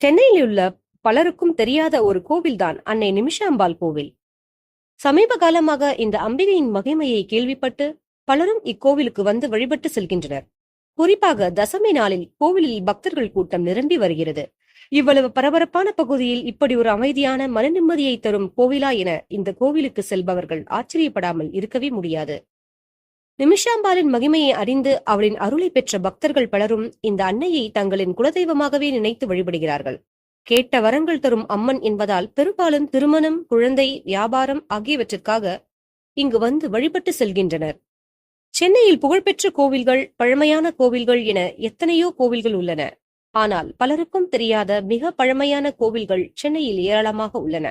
சென்னையில் உள்ள பலருக்கும் தெரியாத ஒரு கோவில்தான் அன்னை நிமிஷாம்பாள் கோவில். சமீப காலமாக இந்த அம்பிகையின் மகிமையை கேள்விப்பட்டு பலரும் இக்கோவிலுக்கு வந்து வழிபட்டு செல்கின்றனர். குறிப்பாக தசமி நாளில் கோவிலில் பக்தர்கள் கூட்டம் நிரம்பி வருகிறது. இவ்வளவு பரபரப்பான பகுதியில் இப்படி ஒரு அமைதியான மன நிம்மதியை தரும் கோவிலா என இந்த கோவிலுக்கு செல்பவர்கள் ஆச்சரியப்படாமல் இருக்கவே முடியாது. நிமிஷாம்பாளின் மகிமையை அறிந்து அவளின் அருளை பெற்ற பக்தர்கள் பலரும் இந்த அன்னையை தங்களின் குலதெய்வமாகவே நினைத்து வழிபடுகிறார்கள். கேட்ட வரங்கள் தரும் அம்மன் என்பதால் பெரும்பாலும் திருமணம் குழந்தை வியாபாரம் ஆகியவற்றிற்காக இங்கு வந்து வழிபட்டு செல்கின்றனர். சென்னையில் புகழ்பெற்ற கோவில்கள் பழமையான கோவில்கள் என எத்தனையோ கோவில்கள் உள்ளன. ஆனால் பலருக்கும் தெரியாத மிக பழமையான கோவில்கள் சென்னையில் ஏராளமாக உள்ளன.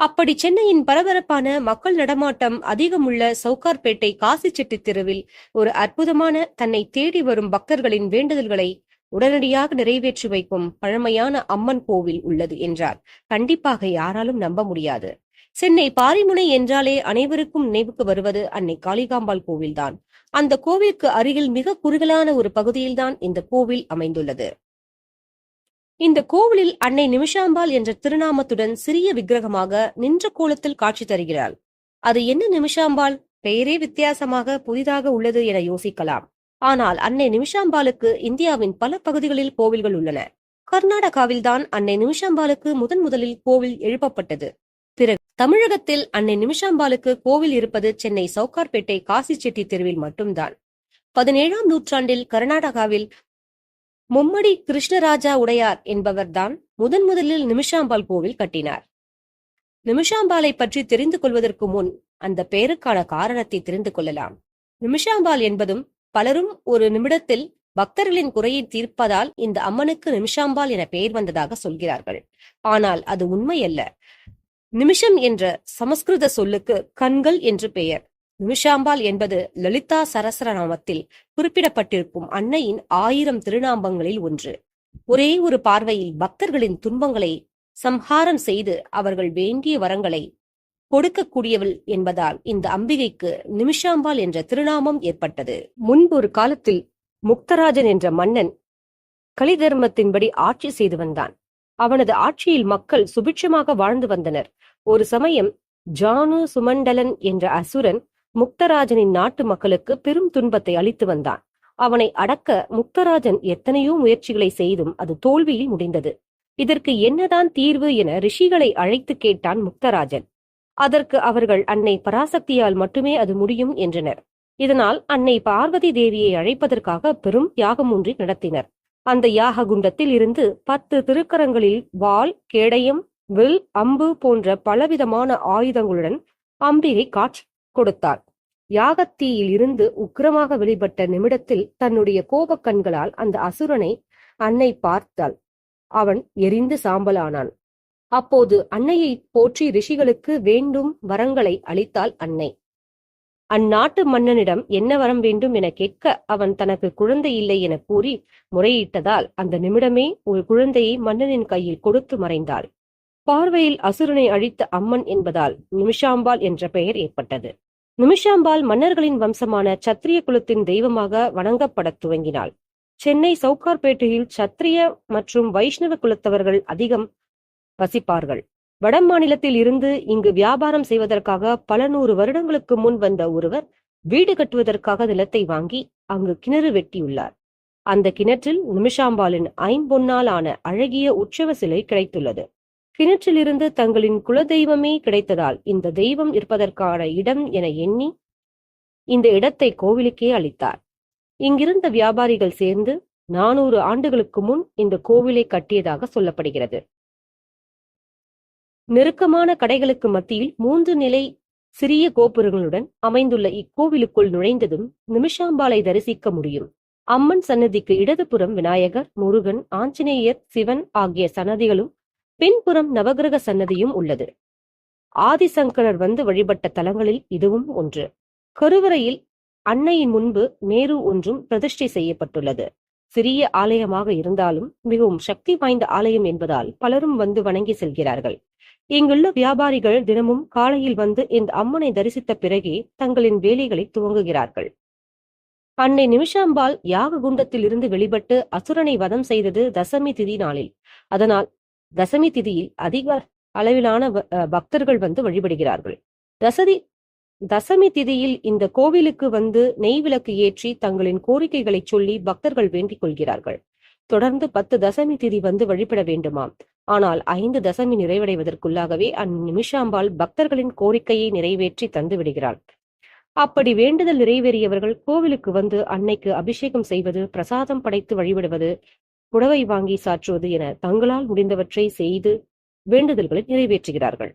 அப்படி சென்னையின் பரபரப்பான மக்கள் நடமாட்டம் அதிகமுள்ள சவுகார்பேட்டை காசிச்செட்டி தெருவில் ஒரு அற்புதமான தன்னை தேடி வரும் பக்தர்களின் வேண்டுதல்களை உடனடியாக நிறைவேற்றி வைக்கும் பழமையான அம்மன் கோவில் உள்ளது என்றார். கண்டிப்பாக யாராலும் நம்ப முடியாது. சென்னை பாரிமுனை என்றாலே அனைவருக்கும் நினைவுக்கு வருவது அன்னை காளிகாம்பாள் கோவில்தான். அந்த கோவிலுக்கு அருகில் மிக குறுகலான ஒரு பகுதியில்தான் இந்த கோவில் அமைந்துள்ளது. இந்த கோவிலில் அன்னை நிமிஷாம்பாள் என்ற திருநாமத்துடன் சிறிய விக்கிரகமாக நின்ற கோலத்தில் காட்சி தருகிறாள். அது என்ன நிமிஷாம்பாள்? பெயரே வித்தியாசமாக புதிதாக உள்ளது என யோசிக்கலாம். ஆனால் அன்னை நிமிஷாம்பாளுக்கு இந்தியாவின் பல பகுதிகளில் கோவில்கள் உள்ளன. கர்நாடகாவில்தான் அன்னை நிமிஷாம்பாளுக்கு முதன் முதலில் கோவில் எழுப்பப்பட்டது. பிறகு தமிழகத்தில் அன்னை நிமிஷாம்பாளுக்கு கோவில் இருப்பது சென்னை சவுகார்பேட்டை காசி செட்டி தெருவில் மட்டும்தான். பதினேழாம் நூற்றாண்டில் கர்நாடகாவில் மும்மடி கிருஷ்ணராஜா உடையார் என்பவர்தான் முதன் முதலில் நிமிஷாம்பாள் கோவில் கட்டினார். நிமிஷாம்பாளை பற்றி தெரிந்து கொள்வதற்கு முன் அந்த பெயருக்கான காரணத்தை தெரிந்து கொள்ளலாம். நிமிஷாம்பாள் என்பதும் பலரும் ஒரு நிமிடத்தில் பக்தர்களின் குறையை தீர்ப்பதால் இந்த அம்மனுக்கு நிமிஷாம்பாள் என பெயர் வந்ததாக சொல்கிறார்கள். ஆனால் அது உண்மையல்ல. நிமிஷம் என்ற சமஸ்கிருத சொல்லுக்கு கண்கள் என்று பெயர். நிமிஷாம்பாள் என்பது லலிதா சரசரநாமத்தில் குறிப்பிடப்பட்டிருக்கும் அன்னையின் ஆயிரம் திருநாமங்களில் ஒன்று. ஒரே ஒரு பார்வையில் பக்தர்களின் துன்பங்களை சம்ஹாரம் செய்து அவர்கள் வேண்டிய வரங்களை கொடுக்கக்கூடியவள் என்பதால் இந்த அம்பிகைக்கு நிமிஷாம்பாள் என்ற திருநாமம் ஏற்பட்டது. முன்பு ஒரு காலத்தில் முக்தராஜன் என்ற மன்னன் கலிதர்மத்தின்படி ஆட்சி செய்து வந்தான். அவனது ஆட்சியில் மக்கள் சுபிட்சமாக வாழ்ந்து வந்தனர். ஒரு சமயம் ஜானு சுமண்டலன் என்ற அசுரன் முக்தராஜனின் நாட்டு மக்களுக்கு பெரும் துன்பத்தை அளித்து வந்தான். அவனை அடக்க முக்தராஜன் எத்தனையோ முயற்சிகளை செய்தும் அது தோல்வியில் முடிந்தது. இதற்கு என்னதான் தீர்வு என ரிஷிகளை அழைத்து கேட்டான் முக்தராஜன். அதற்கு அவர்கள் அன்னை பராசக்தியால் மட்டுமே அது முடியும் என்றனர். இதனால் அன்னை பார்வதி தேவியை அழைப்பதற்காக பெரும் யாகம் ஒன்றை நடத்தினர். அந்த யாக குண்டத்தில் இருந்து பத்து திருக்கரங்களில் வாள் கேடயம் வில் அம்பு போன்ற பலவிதமான ஆயுதங்களுடன் அம்பிகை காட்சி கொடுத்தார் யாகத்தீயில் இருந்து உக்கிரமாக வெளிப்பட்ட நிமிடத்தில் தன்னுடைய கோபக் கண்களால் அந்த அசுரனை அன்னை பார்த்தாள். அவன் எரிந்து சாம்பலானான். அப்போது அன்னையை போற்றி ரிஷிகளுக்கு வேண்டும் வரங்களை அளித்தாள் அன்னை. அந்நாட்டு மன்னனிடம் என்ன வரம் வேண்டும் என கேட்க அவன் தனக்கு குழந்தை இல்லை என கூறி முறையிட்டதால் அந்த நிமிடமே ஒரு குழந்தையை மன்னனின் கையில் கொடுத்து மறைந்தாள். பார்வையில் அசுரனை அழித்த அம்மன் என்பதால் நிமிஷாம்பாள் என்ற பெயர் ஏற்பட்டது. நிமிஷாம்பாள் மன்னர்களின் வம்சமான சத்திரிய குலத்தின் தெய்வமாக வணங்கப்படத் துவங்கினாள். சென்னை சவுகார்பேட்டையில் சத்திரிய மற்றும் வைஷ்ணவ குலத்தவர்கள் அதிகம் வசிப்பார்கள். வட மாநிலத்தில் இருந்து இங்கு வியாபாரம் செய்வதற்காக பல நூறு வருடங்களுக்கு முன் வந்த ஒருவர் வீடு கட்டுவதற்காக நிலத்தை வாங்கி அங்கு கிணறு வெட்டியுள்ளார். அந்த கிணற்றில் நிமிஷாம்பாளின் ஐம்பொன்னால் ஆன அழகிய உற்சவ சிலை கிடைத்துள்ளது. கிணற்றிலிருந்து தங்களின் குலதெய்வமே கிடைத்ததால் இந்த தெய்வம் இருப்பதற்கான இடம் என எண்ணி இந்த இடத்தை கோவிலுக்கே அளித்தார். இங்கிருந்த வியாபாரிகள் சேர்ந்து நானூறு ஆண்டுகளுக்கு முன் இந்த கோவிலை கட்டியதாக சொல்லப்படுகிறது. நெருக்கமான கடைகளுக்கு மத்தியில் மூன்று நிலை சிறிய கோபுரங்களுடன் அமைந்துள்ள இக்கோவிலுக்குள் நுழைந்ததும் நிமிஷாம்பாலை தரிசிக்க முடியும். அம்மன் சன்னதிக்கு இடதுபுறம் விநாயகர் முருகன் ஆஞ்சநேயர் சிவன் ஆகிய சன்னதிகளும் பின்புறம் நவகிரக சன்னதியும் உள்ளது. ஆதிசங்கரர் வந்து வழிபட்ட தலங்களில் இதுவும் ஒன்று. கருவறையில் அன்னையின் முன்பு மேரு ஒன்றும் பிரதிஷ்டை செய்யப்பட்டுள்ளது. சிறிய ஆலயமாக இருந்தாலும் மிகவும் சக்தி வாய்ந்த ஆலயம் என்பதால் பலரும் வந்து வணங்கி செல்கிறார்கள். இங்குள்ள வியாபாரிகள் தினமும் காலையில் வந்து இந்த அம்மனை தரிசித்த பிறகே தங்களின் வேலைகளை துவங்குகிறார்கள். அன்னை நிமிஷாம்பாள் யாக குண்டத்தில் இருந்து வெளிப்பட்டு அசுரனை வதம் செய்தது தசமி திதி நாளில். அதனால் தசமி திதியில் அதிக அளவிலான பக்தர்கள் வந்து வழிபடுகிறார்கள். தசதி தசமி திதியில் இந்த கோவிலுக்கு வந்து நெய் விளக்கு ஏற்றி தங்களின் கோரிக்கைகளை சொல்லி பக்தர்கள் வேண்டிக் கொள்கிறார்கள். தொடர்ந்து பத்து தசமி திதி வந்து வழிபட வேண்டுமாம். ஆனால் ஐந்து தசமி நிறைவடைவதற்குள்ளாகவே அந்நிமிஷாம்பாள் பக்தர்களின் கோரிக்கையை நிறைவேற்றி தந்து விடுகிறாள். அப்படி வேண்டுதல் நிறைவேறியவர்கள் கோவிலுக்கு வந்து அன்னைக்கு அபிஷேகம் செய்வது பிரசாதம் படைத்து வழிபடுவது புடவை வாங்கி சாற்றுவது என தங்களால் முடிந்தவற்றை செய்து வேண்டுதல்களை நிறைவேற்றுகிறார்கள்.